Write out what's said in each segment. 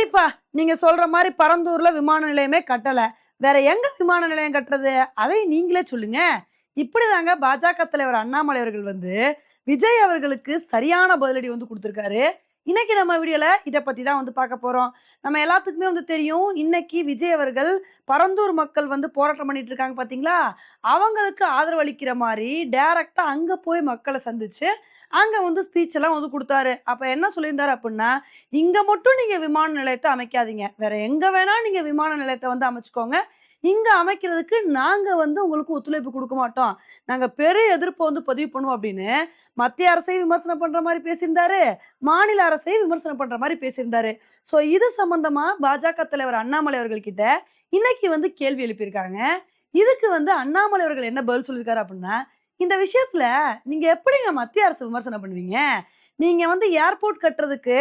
கண்டிப்பா. நீங்க சொல்ற மாதிரி பரந்தூர்ல விமான நிலையமே கட்டல. வேற எங்க விமான நிலையம் கட்டுறது? அதை நீங்களே சொல்லுங்க. இப்படிதாங்க பாஜக தலைவர் அண்ணாமலை அவர்கள் வந்து விஜய் அவர்களுக்கு சரியான பதிலடி வந்து கொடுத்துருக்காரு. இன்னைக்கு நம்ம வீடியோல இதை பத்தி தான் வந்து பார்க்க போறோம். நம்ம எல்லாத்துக்குமே வந்து தெரியும் இன்னைக்கு விஜய் அவர்கள் பரந்தூர் மக்கள் வந்து போராட்டம் பண்ணிட்டு இருக்காங்க பாத்தீங்களா? அவங்களுக்கு ஆதரவு அளிக்கிற மாதிரி டைரக்டா அங்க போய் மக்களை சந்திச்சு அங்கே வந்து ஸ்பீச் எல்லாம் வந்து கொடுத்தாரு. அப்போ என்ன சொல்லியிருந்தாரு அப்படின்னா இங்கே மட்டும் நீங்கள் விமான நிலையத்தை அமைக்காதீங்க. வேற எங்கே வேணால் நீங்கள் விமான நிலையத்தை வந்து அமைச்சுக்கோங்க. இங்கே அமைக்கிறதுக்கு நாங்கள் வந்து உங்களுக்கு ஒத்துழைப்பு கொடுக்க மாட்டோம். நாங்கள் பெரிய எதிர்ப்பை வந்து பதிவு பண்ணுவோம் அப்படின்னு மத்திய அரசையும் விமர்சனம் பண்ணுற மாதிரி பேசியிருந்தாரு. மாநில அரசையும் விமர்சனம் பண்ணுற மாதிரி பேசியிருந்தாரு. ஸோ இது சம்மந்தமாக பாஜக தலைவர் அண்ணாமலை அவர்கள்கிட்ட இன்னைக்கு வந்து கேள்வி எழுப்பியிருக்காங்க. இதுக்கு வந்து அண்ணாமலை அவர்கள் என்ன பதில் சொல்லியிருக்காரு அப்படின்னா இந்த விஷயத்துல நீங்க எப்படிங்க மத்திய அரசு விமர்சனம் பண்ணுவீங்க? நீங்க வந்து ஏர்போர்ட் கட்டுறதுக்கு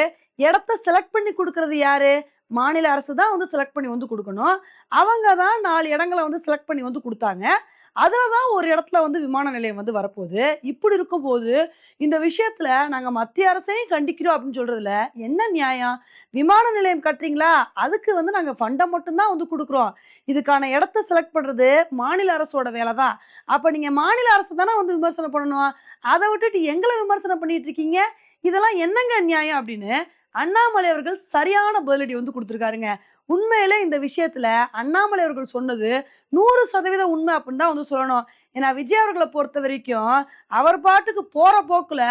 இடத்த செலக்ட் பண்ணி கொடுக்கறது யாரு? மாநில அரசு தான் வந்து செலக்ட் பண்ணி வந்து கொடுக்கணும். அவங்க தான் நாலு இடங்களை வந்து செலக்ட் பண்ணி வந்து கொடுத்தாங்க. அதில் தான் ஒரு இடத்துல வந்து விமான நிலையம் வந்து வரப்போகுது. இப்படி இருக்கும்போது இந்த விஷயத்தில் நாங்கள் மத்திய அரசையும் கண்டிக்கிறோம் அப்படின்னு சொல்கிறதுல என்ன நியாயம்? விமான நிலையம் கட்டுறீங்களா? அதுக்கு வந்து நாங்கள் ஃபண்டை மட்டும்தான் வந்து கொடுக்குறோம். இதுக்கான இடத்த செலக்ட் பண்ணுறது மாநில அரசோட வேலை தான் அப்போ நீங்கள் மாநில அரசு தானே வந்து விமர்சனம் பண்ணணும்? அதை விட்டுட்டு எங்களை விமர்சனம் பண்ணிட்டு இருக்கீங்க? இதெல்லாம் என்னங்க நியாயம் அப்படின்னு அண்ணாமலை அவர்கள் சரியான பதிலடி வந்து கொடுத்துருக்காருங்க. உண்மையில இந்த விஷயத்துல அண்ணாமலை அவர்கள் சொன்னது நூறு சதவீத உண்மை அப்படின்னு தான் வந்து சொல்லணும். ஏன்னா விஜய் அவர்களை பொறுத்த வரைக்கும் அவர் பாட்டுக்கு போற போக்குல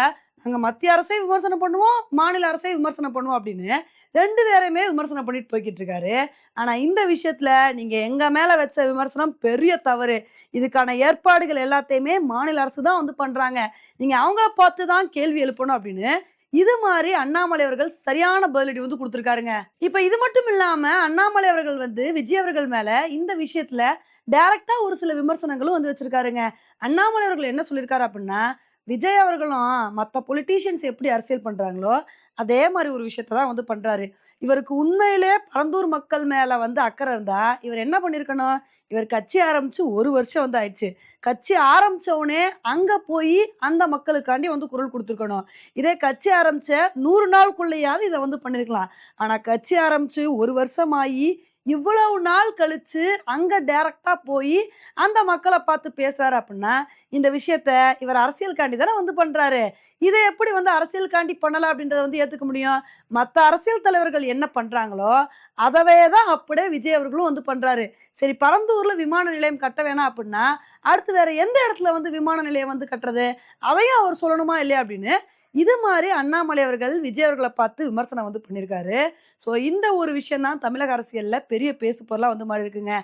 நாங்க மத்திய அரசை விமர்சனம் பண்ணுவோம் மாநில அரசை விமர்சனம் பண்ணுவோம் அப்படின்னு ரெண்டு பேரையுமே விமர்சனம் பண்ணிட்டு போய்கிட்டு இருக்காரு. ஆனா இந்த விஷயத்துல நீங்க எங்க மேல வச்ச விமர்சனம் பெரிய தவறு. இதுக்கான ஏற்பாடுகள் எல்லாத்தையுமே மாநில அரசு தான் வந்து பண்றாங்க. நீங்க அவங்கள பார்த்து தான் கேள்வி எழுப்பணும் அப்படின்னு இது மாதிரி அண்ணாமலை அவர்கள் சரியான பதிலடி வந்து கொடுத்துருக்காருங்க. இப்ப இது மட்டும் இல்லாம அண்ணாமலை அவர்கள் வந்து விஜய் அவர்கள் மேல இந்த விஷயத்துல டைரக்டா ஒரு சில விமர்சனங்களும் வந்து வச்சிருக்காருங்க. அண்ணாமலை அவர்கள் என்ன சொல்லியிருக்காரு அப்படின்னா விஜய் அவர்களும் மற்ற பொலிட்டீஷியன்ஸ் எப்படி அரசியல் பண்றாங்களோ அதே மாதிரி ஒரு விஷயத்த தான் வந்து பண்றாரு. இவருக்கு உண்மையிலே பரந்தூர் மக்கள் மேல வந்து அக்கறை இருந்தா இவர் என்ன பண்ணிருக்கணும்? இவர் கட்சி ஆரம்பிச்சு ஒரு வருஷம் வந்து ஆயிடுச்சு. கட்சி ஆரம்பிச்சவுடனே அங்க போய் அந்த மக்களுக்காண்டி வந்து குரல் கொடுத்துருக்கணும். இதே கட்சி ஆரம்பிச்ச நூறு நாளுக்குள்ளேயாவது இதை வந்து பண்ணிருக்கலாம். ஆனா கட்சி ஆரம்பிச்சு ஒரு வருஷம் ஆகி இவ்வளவு நாள் கழிச்சு அங்க டைரக்டா போய் அந்த மக்களை பார்த்து பேசுறாரு அப்படின்னா இந்த விஷயத்த இவர் அரசியல்காண்டி தானே வந்து பண்றாரு. இதை எப்படி வந்து அரசியலுக்காண்டி பண்ணலாம் அப்படின்றத வந்து ஏத்துக்க முடியும்? மற்ற அரசியல் தலைவர்கள் என்ன பண்றாங்களோ அதவே தான் அப்படியே விஜய் அவர்களும் வந்து பண்றாரு. சரி பரந்தூர்ல விமான நிலையம் கட்ட வேணாம் அப்படின்னா அடுத்து வேற எந்த இடத்துல வந்து விமான நிலையம் வந்து கட்டுறது? அதையும் அவர் சொல்லணுமா இல்லையா அப்படின்னு இது மாதிரி அண்ணாமலை அவர்கள் விஜய் அவர்களை பார்த்து விமர்சனம் வந்து பண்ணியிருக்காரு. ஸோ இந்த ஒரு விஷயம் தான் தமிழக அரசியலில் பெரிய பேசு பொருளாக வந்து மாதிரி இருக்குங்க.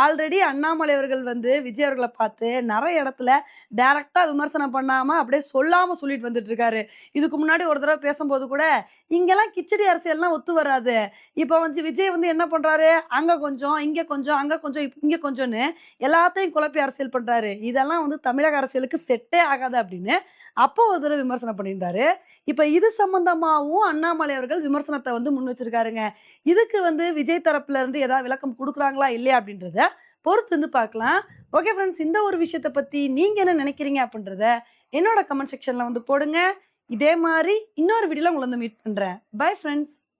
ஆல்ரெடி அண்ணாமலை அவர்கள் வந்து விஜய் அவர்களை பார்த்து நிறைய இடத்துல டைரக்டாக விமர்சனம் பண்ணாமல் அப்படியே சொல்லாமல் சொல்லிட்டு வந்துட்டு இருக்காரு. இதுக்கு முன்னாடி ஒரு தடவை பேசும்போது கூட இங்கெல்லாம் கிச்சடி அரசியல்லாம் ஒத்து வராது. இப்போ வந்து விஜய் வந்து என்ன பண்ணுறாரு அங்கே கொஞ்சம் இங்கே கொஞ்சம் அங்கே கொஞ்சம் இங்கே கொஞ்சம்னு எல்லாத்தையும் குழப்பி அரசியல் பண்ணுறாரு இதெல்லாம் வந்து தமிழக அரசியலுக்கு செட்டே ஆகாது அப்படின்னு அப்போ ஒரு தடவை விமர்சனம் பண்ணியிருந்தார். இப்போ இது சம்பந்தமாகவும் அண்ணாமலை அவர்கள் விமர்சனத்தை வந்து முன் வச்சிருக்காருங்க. இதுக்கு வந்து விஜய் தரப்புல இருந்து ஏதாவது விளக்கம் கொடுக்குறாங்களா இல்லையா அப்படின்றத பொறுத்து வந்து பார்க்கலாம். ஓகே ஃப்ரெண்ட்ஸ் இந்த ஒரு விஷயத்தை பற்றி நீங்கள் என்ன நினைக்கிறீங்க அப்படின்றத என்னோட கமெண்ட் செக்ஷனில் வந்து போடுங்க. இதே மாதிரி இன்னொரு வீடியோவில் உங்களை வந்து மீட் பண்ணுறேன் பை ஃப்ரெண்ட்ஸ்